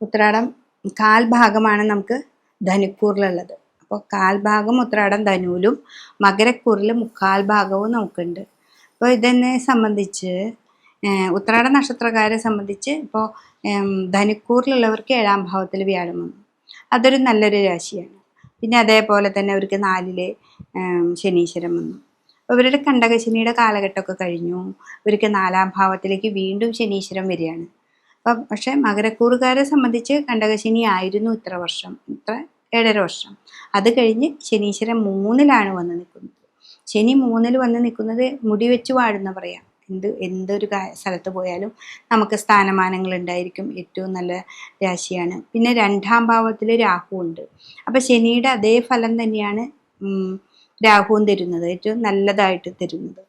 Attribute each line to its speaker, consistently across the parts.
Speaker 1: ഉത്രാടം കാൽഭാഗമാണ് നമുക്ക് ധനുക്കൂറിലുള്ളത്. അപ്പോൾ കാൽഭാഗം ഉത്രാടം ധനുവിലും മകരക്കൂറിൽ മുക്കാൽ ഭാഗവും നമുക്കുണ്ട്. അപ്പോൾ ഇതെന്നെ സംബന്ധിച്ച് ഉത്രാട നക്ഷത്രക്കാരെ സംബന്ധിച്ച് ഇപ്പോൾ ധനുക്കൂറിലുള്ളവർക്ക് ഏഴാം ഭാവത്തിൽ വ്യാഴം വന്നു. അതൊരു നല്ലൊരു രാശിയാണ്. പിന്നെ അതേപോലെ തന്നെ അവർക്ക് നാലിൽ ശനീശ്വരം വന്നു. ഇവരുടെ കണ്ടകശനിയുടെ കാലഘട്ടമൊക്കെ കഴിഞ്ഞു. ഇവർക്ക് നാലാം ഭാവത്തിലേക്ക് വീണ്ടും ശനീശ്വരം വരികയാണ്. അപ്പം പക്ഷെ മകരക്കൂറുകാരെ സംബന്ധിച്ച് കണ്ടകശനി ആയിരുന്നു ഇത്ര വർഷം ഇത്ര ഏഴര വർഷം. അത് കഴിഞ്ഞ് ശനീശ്വരൻ മൂന്നിലാണ് വന്ന് നിൽക്കുന്നത്. ശനി മൂന്നിൽ വന്ന് നിൽക്കുന്നത് മുടി വെച്ച് വാഴുന്ന പറയാം. എന്ത് എന്തൊരു സ്ഥലത്ത് പോയാലും നമുക്ക് സ്ഥാനമാനങ്ങൾ ഉണ്ടായിരിക്കും. ഏറ്റവും നല്ല രാശിയാണ്. പിന്നെ രണ്ടാം ഭാവത്തിൽ രാഹു ഉണ്ട്. അപ്പം ശനിയുടെ അതേ ഫലം തന്നെയാണ് രാഹുവും തരുന്നത്. ഏറ്റവും നല്ലതായിട്ട് തരുന്നത്.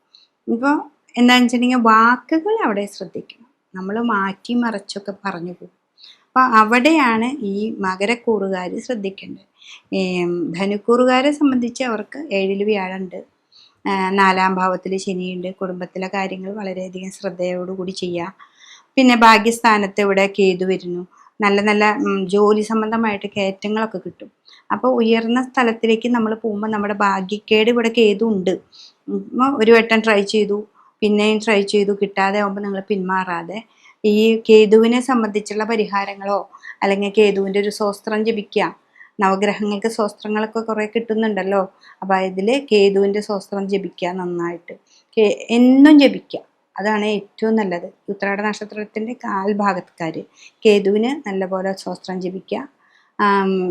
Speaker 1: ഇപ്പോൾ എന്താണെന്ന് വെച്ചിട്ടുണ്ടെങ്കിൽ വാക്കുകൾ അവിടെ ശ്രദ്ധിക്കണം. നമ്മൾ മാറ്റി മറിച്ചൊക്കെ പറഞ്ഞു പോകും. അപ്പോൾ അവിടെയാണ് ഈ മകരക്കൂറുകാർ ശ്രദ്ധിക്കേണ്ടത്. ധനുക്കൂറുകാരെ സംബന്ധിച്ച് അവർക്ക് ഏഴിൽ വ്യാഴമുണ്ട് ആ, നാലാം ഭാവത്തിൽ ശനിയുണ്ട്. കുടുംബത്തിലെ കാര്യങ്ങൾ വളരെയധികം ശ്രദ്ധയോടുകൂടി ചെയ്യുക പിന്നെ ഭാഗ്യസ്ഥാനത്ത് ഇവിടെ കേതു വരുന്നു. നല്ല നല്ല ജോലി സംബന്ധമായിട്ട് കയറ്റങ്ങളൊക്കെ കിട്ടും. അപ്പോൾ ഉയർന്ന സ്ഥലത്തിലേക്ക് നമ്മൾ പോകുമ്പോൾ നമ്മുടെ ഭാഗ്യക്കേട് ഇവിടെ കേതു ഉണ്ട് ഒരു വട്ടം ട്രൈ ചെയ്തു. പിന്നെയും ട്രൈ ചെയ്തു. കിട്ടാതെ ആകുമ്പോൾ നിങ്ങൾ പിന്മാറാതെ ഈ കേതുവിനെ സംബന്ധിച്ചുള്ള പരിഹാരങ്ങളോ അല്ലെങ്കിൽ കേതുവിന്റെ ഒരു സ്വസ്ത്രം ജപിക്കുക. നവഗ്രഹങ്ങൾക്ക് സ്വസ്ത്രങ്ങളൊക്കെ കുറേ കിട്ടുന്നുണ്ടല്ലോ. അപ്പോൾ ഇതിൽ കേതുവിന്റെ സ്വസ്ത്രം ജപിക്കുക നന്നായിട്ട്. എന്നും ജപിക്കുക. അതാണ് ഏറ്റവും നല്ലത്. ഉത്രാട നക്ഷത്രത്തിന്റെ കാൽഭാഗത്തുകാർ കേതുവിന് നല്ലപോലെ സ്വസ്ത്രം ജപിക്കുക.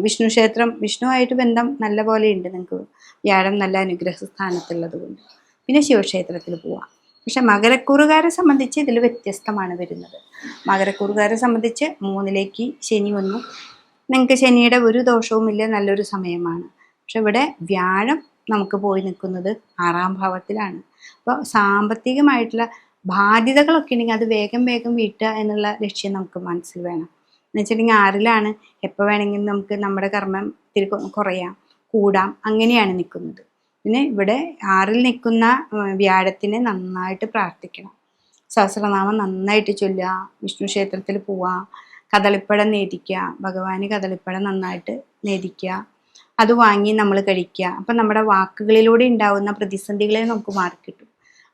Speaker 1: വിഷ്ണു ക്ഷേത്രം വിഷ്ണുവായിട്ട് ബന്ധം നല്ല ഉണ്ട് നിങ്ങൾക്ക് വ്യാഴം നല്ല അനുഗ്രഹ സ്ഥാനത്തുള്ളത് കൊണ്ട്. പിന്നെ ശിവക്ഷേത്രത്തിൽ പോവാം. പക്ഷെ മകരക്കൂറുകാരെ സംബന്ധിച്ച് ഇതിൽ വ്യത്യസ്തമാണ് വരുന്നത്. മകരക്കൂറുകാരെ സംബന്ധിച്ച് മൂന്നിലേക്ക് ശനി വന്നു. നിങ്ങൾക്ക് ശനിയുടെ ഒരു ദോഷവുമില്ല നല്ലൊരു സമയമാണ്. പക്ഷെ ഇവിടെ വ്യാഴം നമുക്ക് പോയി നിൽക്കുന്നത് ആറാം ഭാവത്തിലാണ്. അപ്പോൾ സാമ്പത്തികമായിട്ടുള്ള ബാധ്യതകളൊക്കെ ഉണ്ടെങ്കിൽ അത് വേഗം വേഗം വീട്ടുക എന്നുള്ള ലക്ഷ്യം നമുക്ക് മനസ്സിൽ വേണം. എന്ന് വെച്ചിട്ടുണ്ടെങ്കിൽ ആറിലാണ് എപ്പോൾ വേണമെങ്കിലും നമുക്ക് നമ്മുടെ കർമ്മം തിരി കുറയാം കൂടാം അങ്ങനെയാണ് നിൽക്കുന്നത്. പിന്നെ ഇവിടെ ആറിൽ നിൽക്കുന്ന വ്യാഴത്തിനെ നന്നായിട്ട് പ്രാർത്ഥിക്കണം. സഹസ്രനാമം നന്നായിട്ട് ചൊല്ലുക വിഷ്ണു ക്ഷേത്രത്തിൽ പോവുക കദളിപ്പഴം നേദിക്കുക ഭഗവാന് കദളിപ്പഴം നന്നായിട്ട് നേദിക്കുക അത് വാങ്ങി നമ്മൾ കഴിക്കുക. അപ്പം നമ്മുടെ വാക്കുകളിലൂടെ ഉണ്ടാവുന്ന പ്രതിസന്ധികളെ നമുക്ക് മാറിക്കിട്ടും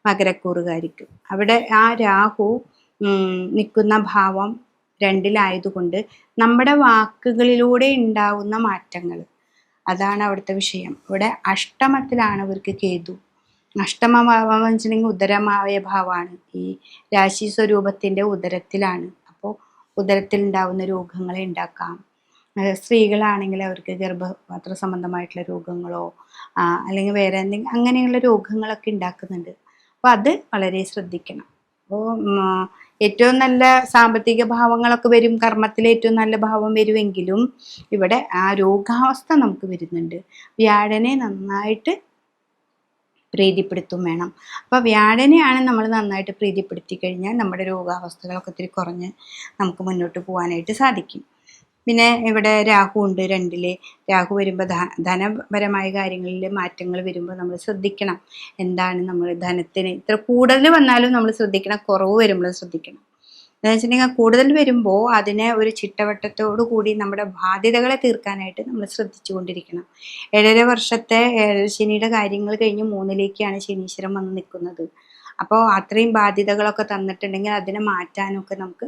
Speaker 1: മകരക്കൂറുകാരിക്ക്. അവിടെ ആ രാഹു നിൽക്കുന്ന ഭാവം രണ്ടിലായതുകൊണ്ട് നമ്മുടെ വാക്കുകളിലൂടെ ഉണ്ടാവുന്ന മാറ്റങ്ങൾ അതാണ് അവിടുത്തെ വിഷയം. ഇവിടെ അഷ്ടമത്തിലാണ് ഇവർക്ക് കേതു. അഷ്ടമ ഭാവം എന്ന് വെച്ചിട്ടുണ്ടെങ്കിൽ ഉദരമായ ഭാവമാണ്. ഈ രാശി സ്വരൂപത്തിന്റെ ഉദരത്തിലാണ്. അപ്പോൾ ഉദരത്തിൽ ഉണ്ടാവുന്ന രോഗങ്ങളെ ഉണ്ടാക്കാം. സ്ത്രീകളാണെങ്കിൽ അവർക്ക് ഗർഭപാത്ര സംബന്ധമായിട്ടുള്ള രോഗങ്ങളോ അല്ലെങ്കിൽ വേറെ എന്തെങ്കിലും അങ്ങനെയുള്ള രോഗങ്ങളൊക്കെ ഉണ്ടാക്കുന്നുണ്ട്. അപ്പോൾ അത് വളരെ ശ്രദ്ധിക്കണം. അപ്പോൾ ഏറ്റവും നല്ല സാമ്പത്തിക ഭാവങ്ങളൊക്കെ വരും കർമ്മത്തിൽ ഏറ്റവും നല്ല ഭാവം വരുമെങ്കിലും ഇവിടെ ആ രോഗാവസ്ഥ നമുക്ക് വരുന്നുണ്ട്. വ്യാഴനെ നന്നായിട്ട് പ്രീതിപ്പെടുത്തും വേണം. അപ്പോൾ വ്യാഴനെയാണ് നമ്മൾ നന്നായിട്ട് പ്രീതിപ്പെടുത്തി കഴിഞ്ഞാൽ നമ്മുടെ രോഗാവസ്ഥകളൊക്കെ ഒത്തിരി കുറഞ്ഞ് നമുക്ക് മുന്നോട്ട് പോകാനായിട്ട് സാധിക്കും. പിന്നെ ഇവിടെ രാഹു ഉണ്ട് രണ്ടിൽ. രാഹു വരുമ്പോൾ ധനപരമായ കാര്യങ്ങളിൽ മാറ്റങ്ങൾ വരുമ്പോൾ നമ്മൾ ശ്രദ്ധിക്കണം. എന്താണ് നമ്മൾ ധനത്തിന് ഇത്ര കൂടുതൽ വന്നാലും നമ്മൾ ശ്രദ്ധിക്കണം കുറവ് വരുമ്പോൾ ശ്രദ്ധിക്കണം. എന്ന് വെച്ചിട്ടുണ്ടെങ്കിൽ കൂടുതൽ വരുമ്പോൾ അതിനെ ഒരു ചിട്ടവട്ടത്തോടു കൂടി നമ്മുടെ ബാധ്യതകളെ തീർക്കാനായിട്ട് നമ്മൾ ശ്രദ്ധിച്ചു കൊണ്ടിരിക്കണം ഏഴര വർഷത്തെ ഏഴര ശനിയുടെ കാര്യങ്ങൾ കഴിഞ്ഞ് മൂന്നിലേക്കാണ് ശനീശ്വരം വന്ന് നിൽക്കുന്നത് അപ്പോൾ അത്രയും ബാധ്യതകളൊക്കെ തന്നിട്ടുണ്ടെങ്കിൽ അതിനെ മാറ്റാനൊക്കെ നമുക്ക്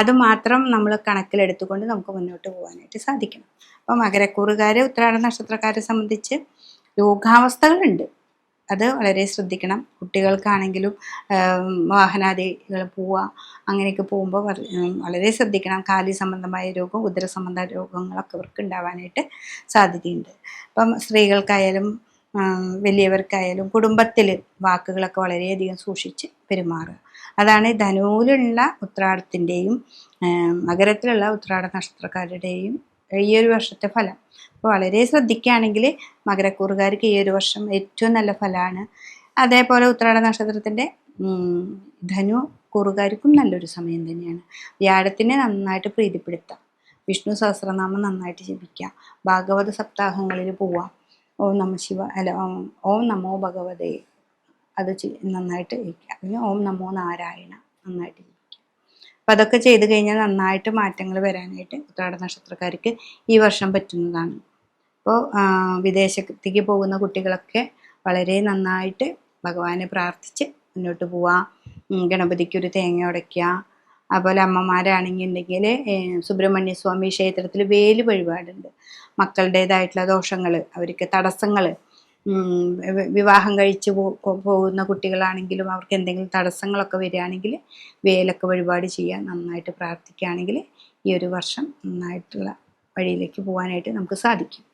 Speaker 1: അതുമാത്രം നമ്മൾ കണക്കിലെടുത്തുകൊണ്ട് നമുക്ക് മുന്നോട്ട് പോകാനായിട്ട് സാധിക്കണം. അപ്പോൾ മകരക്കൂറുകാരെ ഉത്രാട നക്ഷത്രക്കാരെ സംബന്ധിച്ച് രോഗാവസ്ഥകളുണ്ട്. അത് വളരെ ശ്രദ്ധിക്കണം. കുട്ടികൾക്കാണെങ്കിലും വാഹനാദികൾ പോവുക അങ്ങനെയൊക്കെ പോകുമ്പോൾ വളരെ ശ്രദ്ധിക്കണം. കാലി സംബന്ധമായ രോഗം ഉദര സംബന്ധ രോഗങ്ങളൊക്കെ അവർക്ക് ഉണ്ടാവാനായിട്ട് സാധ്യതയുണ്ട്. അപ്പം സ്ത്രീകൾക്കായാലും വലിയവർക്കായാലും കുടുംബത്തിൽ വാക്കുകളൊക്കെ വളരെയധികം സൂക്ഷിച്ച് പെരുമാറുക. അതാണ് ധനുവിലുള്ള ഉത്രാടത്തിന്റെയും മകരത്തിലുള്ള ഉത്രാട നക്ഷത്രക്കാരുടെയും ഈ ഒരു വർഷത്തെ ഫലം. അപ്പോൾ വളരെ ശ്രദ്ധിക്കുകയാണെങ്കിൽ മകരക്കൂറുകാർക്ക് ഈ ഒരു വർഷം ഏറ്റവും നല്ല ഫലമാണ് അതേപോലെ ഉത്രാട നക്ഷത്രത്തിന്റെ ധനു കൂറുകാർക്കും നല്ലൊരു സമയം തന്നെയാണ്. വ്യാഴത്തിനെ നന്നായിട്ട് പ്രീതിപ്പെടുത്താം. വിഷ്ണു സഹസ്രനാമം നന്നായിട്ട് ജപിക്കാം. ഭാഗവത സപ്താഹങ്ങളിൽ പോവാം. ഓം നമ ശിവ അല്ല ഓം- നമോ ഭഗവതേ. അത് നന്നായിട്ട് ഇരിക്കുക അല്ലെങ്കിൽ ഓം നമോ നാരായണ നന്നായിട്ട് ഇരിക്കുക അപ്പം അതൊക്കെ ചെയ്ത് കഴിഞ്ഞാൽ നന്നായിട്ട് മാറ്റങ്ങൾ വരാനായിട്ട് ഉത്രാട നക്ഷത്രക്കാർക്ക് ഈ വർഷം പറ്റുന്നതാണ്. അപ്പോൾ വിദേശത്തേക്ക് പോകുന്ന കുട്ടികളൊക്കെ വളരെ നന്നായിട്ട് ഭഗവാനെ പ്രാർത്ഥിച്ച് മുന്നോട്ട് പോവുക ഗണപതിക്കൊരു തേങ്ങ ഉടയ്ക്കുക അതുപോലെ അമ്മമാരാണെന്നുണ്ടെങ്കിൽ സുബ്രഹ്മണ്യ സ്വാമി ക്ഷേത്രത്തിൽ വേൽ വഴിപാടുണ്ട്. മക്കളുടേതായിട്ടുള്ള ദോഷങ്ങൾ അവർക്ക് തടസ്സങ്ങൾ വിവാഹം കഴിച്ച് പോകുന്ന കുട്ടികളാണെങ്കിലും അവർക്ക് എന്തെങ്കിലും തടസ്സങ്ങളൊക്കെ വരികയാണെങ്കിൽ വേലൊക്കെ വഴിപാട് ചെയ്യാൻ നന്നായിട്ട് പ്രാർത്ഥിക്കുകയാണെങ്കിൽ ഈ ഒരു വർഷം നന്നായിട്ടുള്ള വഴിയിലേക്ക് പോകാനായിട്ട് നമുക്ക് സാധിക്കും.